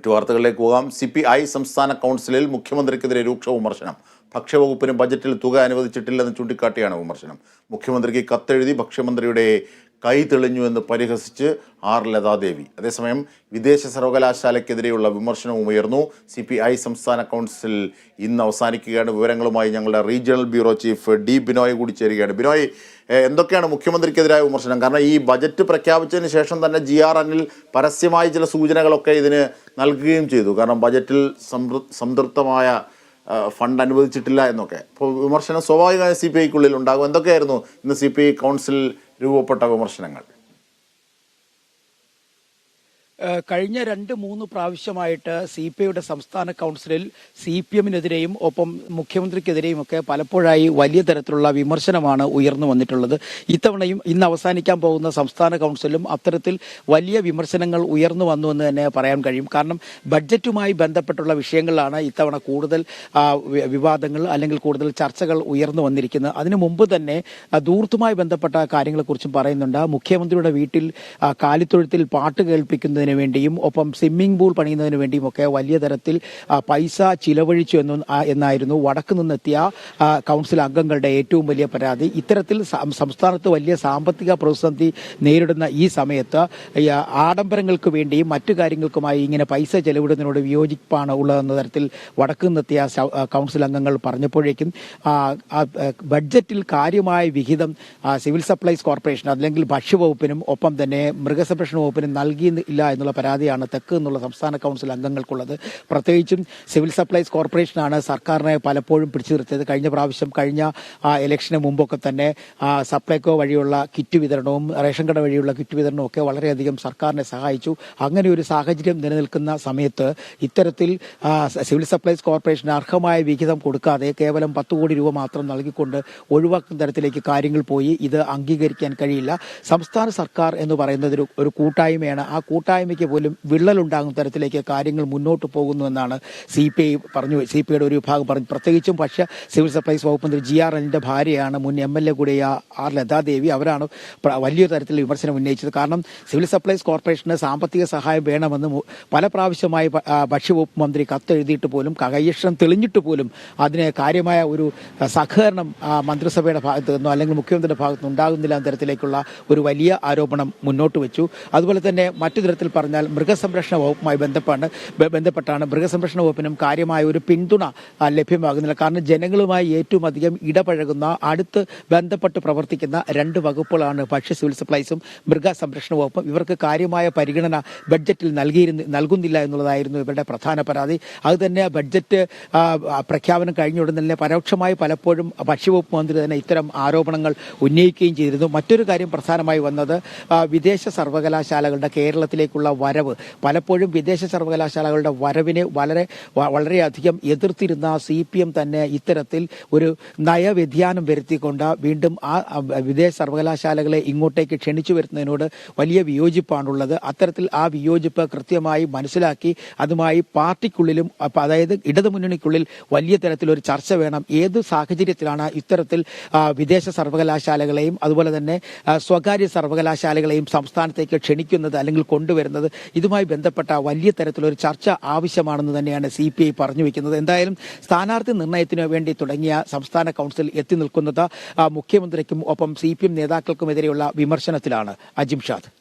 മറ്റു വാർത്തകളിലേക്ക് പോകാം. സി പി ഐ സംസ്ഥാന കൗൺസിലിൽ മുഖ്യമന്ത്രിക്കെതിരെ രൂക്ഷ വിമർശനം. ഭക്ഷ്യവകുപ്പിന് ബജറ്റിൽ തുക അനുവദിച്ചിട്ടില്ലെന്ന് ചൂണ്ടിക്കാട്ടിയാണ് വിമർശനം. മുഖ്യമന്ത്രിക്ക് കത്തെഴുതി ഭക്ഷ്യമന്ത്രിയുടെ കൈ തെളിഞ്ഞു എന്ന് പരിഹസിച്ച് ആർ. ലതാദേവി. അതേസമയം വിദേശ സർവകലാശാലയ്ക്കെതിരെയുള്ള വിമർശനവും ഉയർന്നു. സി പി ഐ സംസ്ഥാന കൗൺസിൽ ഇന്ന് അവസാനിക്കുകയാണ്. വിവരങ്ങളുമായി ഞങ്ങളുടെ regional bureau chief D Binoy കൂടി ചേരുകയാണ്. ബിനോയ് എന്തൊക്കെയാണ് മുഖ്യമന്ത്രിക്കെതിരായ വിമർശനം? കാരണം ഈ ബജറ്റ് പ്രഖ്യാപിച്ചതിന് ശേഷം തന്നെ ജി ആർ അനിൽ പരസ്യമായി ചില സൂചനകളൊക്കെ ഇതിന് നൽകുകയും ചെയ്തു. കാരണം ബജറ്റിൽ സംതൃ സംതൃപ്തമായ ഫണ്ട് അനുവദിച്ചിട്ടില്ല എന്നൊക്കെ. അപ്പോൾ വിമർശനം സ്വാഭാവികമായി സി പി ഐക്കുള്ളിൽ ഉണ്ടാകും. എന്തൊക്കെയായിരുന്നു ഇന്ന് സി പി ഐ കൗൺസിൽ രൂപപ്പെട്ട വിമർശനങ്ങൾ? കഴിഞ്ഞ രണ്ട് മൂന്ന് പ്രാവശ്യമായിട്ട് സി പി ഐയുടെ സംസ്ഥാന കൗൺസിലിൽ സി പി എമ്മിനെതിരെയും ഒപ്പം മുഖ്യമന്ത്രിക്കെതിരെയും ഒക്കെ പലപ്പോഴായി വലിയ തരത്തിലുള്ള വിമർശനമാണ് ഉയർന്നു വന്നിട്ടുള്ളത്. ഇത്തവണയും ഇന്ന് അവസാനിക്കാൻ പോകുന്ന സംസ്ഥാന കൗൺസിലും അത്തരത്തിൽ വലിയ വിമർശനങ്ങൾ ഉയർന്നു വന്നു എന്ന് തന്നെ പറയാൻ കഴിയും. കാരണം ബഡ്ജറ്റുമായി ബന്ധപ്പെട്ടുള്ള വിഷയങ്ങളിലാണ് ഇത്തവണ കൂടുതൽ വിവാദങ്ങൾ അല്ലെങ്കിൽ കൂടുതൽ ചർച്ചകൾ ഉയർന്നു വന്നിരിക്കുന്നത്. അതിനു മുമ്പ് തന്നെ ദൂർത്തുമായി ബന്ധപ്പെട്ട കാര്യങ്ങളെക്കുറിച്ചും പറയുന്നുണ്ട്. മുഖ്യമന്ത്രിയുടെ വീട്ടിൽ കാലിത്തൊഴുത്തിൽ പാട്ട് കേൾപ്പിക്കുന്നതിന് വേണ്ടിയും ഒപ്പം സ്വിമ്മിംഗ് പൂൾ പണിയുന്നതിന് വേണ്ടിയും ഒക്കെ വലിയ തരത്തിൽ പൈസ ചിലവഴിച്ചു എന്നും എന്നായിരുന്നു വടക്ക് നിന്നെത്തിയ കൗൺസിൽ അംഗങ്ങളുടെ ഏറ്റവും വലിയ പരാതി. ഇത്തരത്തിൽ സംസ്ഥാനത്ത് വലിയ സാമ്പത്തിക പ്രതിസന്ധി നേരിടുന്ന ഈ സമയത്ത് ആഡംബരങ്ങൾക്ക് വേണ്ടിയും മറ്റു കാര്യങ്ങൾക്കുമായി ഇങ്ങനെ പൈസ ചെലവിടുന്നതിനോട് വിയോജിപ്പാണ് ഉള്ളതെന്ന തരത്തിൽ വടക്ക് നിന്നെത്തിയ കൗൺസിൽ അംഗങ്ങൾ പറഞ്ഞപ്പോഴേക്കും ബഡ്ജറ്റിൽ കാര്യമായ വിഹിതം സിവിൽ സപ്ലൈസ് കോർപ്പറേഷൻ അല്ലെങ്കിൽ ഭക്ഷ്യവകുപ്പിനും ഒപ്പം തന്നെ മൃഗസംരക്ഷണ വകുപ്പിനും നൽകിയില്ല എന്നുള്ള പരാതിയാണ് തെക്ക് എന്നുള്ള സംസ്ഥാന കൗൺസിൽ അംഗങ്ങൾക്കുള്ളത്. പ്രത്യേകിച്ചും സിവിൽ സപ്ലൈസ് കോർപ്പറേഷനാണ് സർക്കാരിനെ പലപ്പോഴും പിടിച്ചു നിർത്തിയത്. കഴിഞ്ഞ പ്രാവശ്യം കഴിഞ്ഞ ആ, ഇലക്ഷന് മുമ്പൊക്കെ തന്നെ സപ്ലൈകോ വഴിയുള്ള കിറ്റ് വിതരണവും റേഷൻ കട വഴിയുള്ള കിറ്റ് വിതരണവും ഒക്കെ വളരെയധികം സർക്കാരിനെ സഹായിച്ചു. അങ്ങനെ ഒരു സാഹചര്യം നിലനിൽക്കുന്ന സമയത്ത് ഇത്തരത്തിൽ സിവിൽ സപ്ലൈസ് കോർപ്പറേഷന് അർഹമായ വിഹിതം കൊടുക്കാതെ കേവലം പത്ത് കോടി രൂപ മാത്രം നൽകിക്കൊണ്ട് ഒഴിവാക്കുന്ന തരത്തിലേക്ക് കാര്യങ്ങൾ പോയി. ഇത് അംഗീകരിക്കാൻ കഴിയില്ല. സംസ്ഥാന സർക്കാർ എന്ന് പറയുന്നത് ഒരു കൂട്ടായ്മയാണ്. ആ കൂട്ടായ്മയ്ക്ക് പോലും വിള്ളലുണ്ടാകുന്ന തരത്തിലേക്ക് കാര്യങ്ങൾ മുന്നോട്ട് പോകുന്നുവെന്നാണ് സി പി ഐ പറഞ്ഞു. സി പി ഐയുടെ ഒരു വിഭാഗം പറഞ്ഞു. പ്രത്യേകിച്ചും പക്ഷേ സിവിൽ സപ്ലൈസ് വകുപ്പ് മന്ത്രി ജി ആർ എല്ലിന്റെ ഭാര്യയാണ് മുൻ എം എൽ എ കൂടിയ ആർ ലതാദേവി. അവരാണ് വലിയ തരത്തിൽ വിമർശനം ഉന്നയിച്ചത്. കാരണം സിവിൽ സപ്ലൈസ് കോർപ്പറേഷന് സാമ്പത്തിക സഹായം വേണമെന്ന് പല പ്രാവശ്യമായി ഭക്ഷ്യവകുപ്പ് മന്ത്രി കത്തെഴുതിയിട്ട് പോലും കൈയക്ഷരം തെളിഞ്ഞിട്ട് പോലും അതിന് കാര്യമായ ഒരു സഹകരണം മന്ത്രിസഭയുടെ ഭാഗത്ത് നിന്നോ അല്ലെങ്കിൽ മുഖ്യമന്ത്രിയുടെ ഭാഗത്ത് നിന്നുണ്ടാകുന്നില്ല എന്ന തരത്തിലേക്കുള്ള ഒരു വലിയ ആരോപണം മുന്നോട്ട് വെച്ചു. അതുപോലെ തന്നെ മറ്റു തരത്തിൽ പറഞ്ഞാൽ മൃഗസംരക്ഷണ വകുപ്പുമായി ബന്ധപ്പെട്ട് ബന്ധപ്പെട്ടാണ് മൃഗസംരക്ഷണ വകുപ്പിനും കാര്യമായ ഒരു പിന്തുണ ലഭ്യമാകുന്നില്ല. കാരണം ജനങ്ങളുമായി ഏറ്റവും അധികം ഇടപഴകുന്ന അടുത്ത് ബന്ധപ്പെട്ട് പ്രവർത്തിക്കുന്ന രണ്ട് വകുപ്പുകളാണ് ഭക്ഷ്യ സിവിൽ സപ്ലൈസും മൃഗസംരക്ഷണ വകുപ്പും. ഇവർക്ക് കാര്യമായ പരിഗണന ബഡ്ജറ്റിൽ നൽകിയിരുന്നു നൽകുന്നില്ല എന്നുള്ളതായിരുന്നു ഇവരുടെ പ്രധാന പരാതി. അതുതന്നെ ബഡ്ജറ്റ് പ്രഖ്യാപനം കഴിഞ്ഞ ഉടൻ തന്നെ പരോക്ഷമായി പലപ്പോഴും ഭക്ഷ്യവകുപ്പ് മന്ത്രി തന്നെ ഇത്തരം ആരോപണങ്ങൾ ഉന്നയിക്കുകയും ചെയ്തിരുന്നു. മറ്റൊരു കാര്യം പ്രധാനമായി വന്നത് വിദേശ സർവകലാശാലകളുടെ കേരളത്തിലേക്കുള്ള വരവ്. പലപ്പോഴും വിദേശ സർവകലാശാലകളുടെ വരവിനെ വളരെ വളരെയധികം എതിർത്തിരുന്ന സി പി എം തന്നെ ഇത്തരത്തിൽ ഒരു നയവ്യതിയാനം വരുത്തിക്കൊണ്ട് വീണ്ടും ആ വിദേശ സർവകലാശാലകളെ ഇങ്ങോട്ടേക്ക് ക്ഷണിച്ചു വരുന്നതിനോട് വലിയ വിയോജിപ്പാണുള്ളത്. അത്തരത്തിൽ ആ വിയോജിപ്പ് കൃത്യമായി മനസ്സിലാക്കി അതുമായി പാർട്ടിക്കുള്ളിലും അതായത് ഇടതുമുന്നണിക്കുള്ളിൽ വലിയ തരത്തിൽ ഒരു ചർച്ച വേണം. ഏത് സാഹചര്യത്തിലാണ് ഇത്തരത്തിൽ വിദേശ സർവകലാശാലകളെയും അതുപോലെ തന്നെ സ്വകാര്യ സർവകലാശാലകളെയും സംസ്ഥാനത്തേക്ക് ക്ഷണിക്കുന്നത് അല്ലെങ്കിൽ കൊണ്ടുവരുന്നത്? ഇതുമായി ബന്ധപ്പെട്ട വലിയ തരത്തിലൊരു ചർച്ച ആവശ്യമാണെന്ന് തന്നെയാണ് സി പി ഐ പറഞ്ഞു വെക്കുന്നത്. എന്തായാലും സ്ഥാനാർത്ഥി നിർണയത്തിനു വേണ്ടി തുടങ്ങിയ സംസ്ഥാന കൗൺസിൽ എത്തി നിൽക്കുന്നത് മുഖ്യമന്ത്രിക്കും ഒപ്പം സി പി എം നേതാക്കൾക്കുമെതിരെയുള്ള വിമർശനത്തിലാണ്. അജിംഷാദ്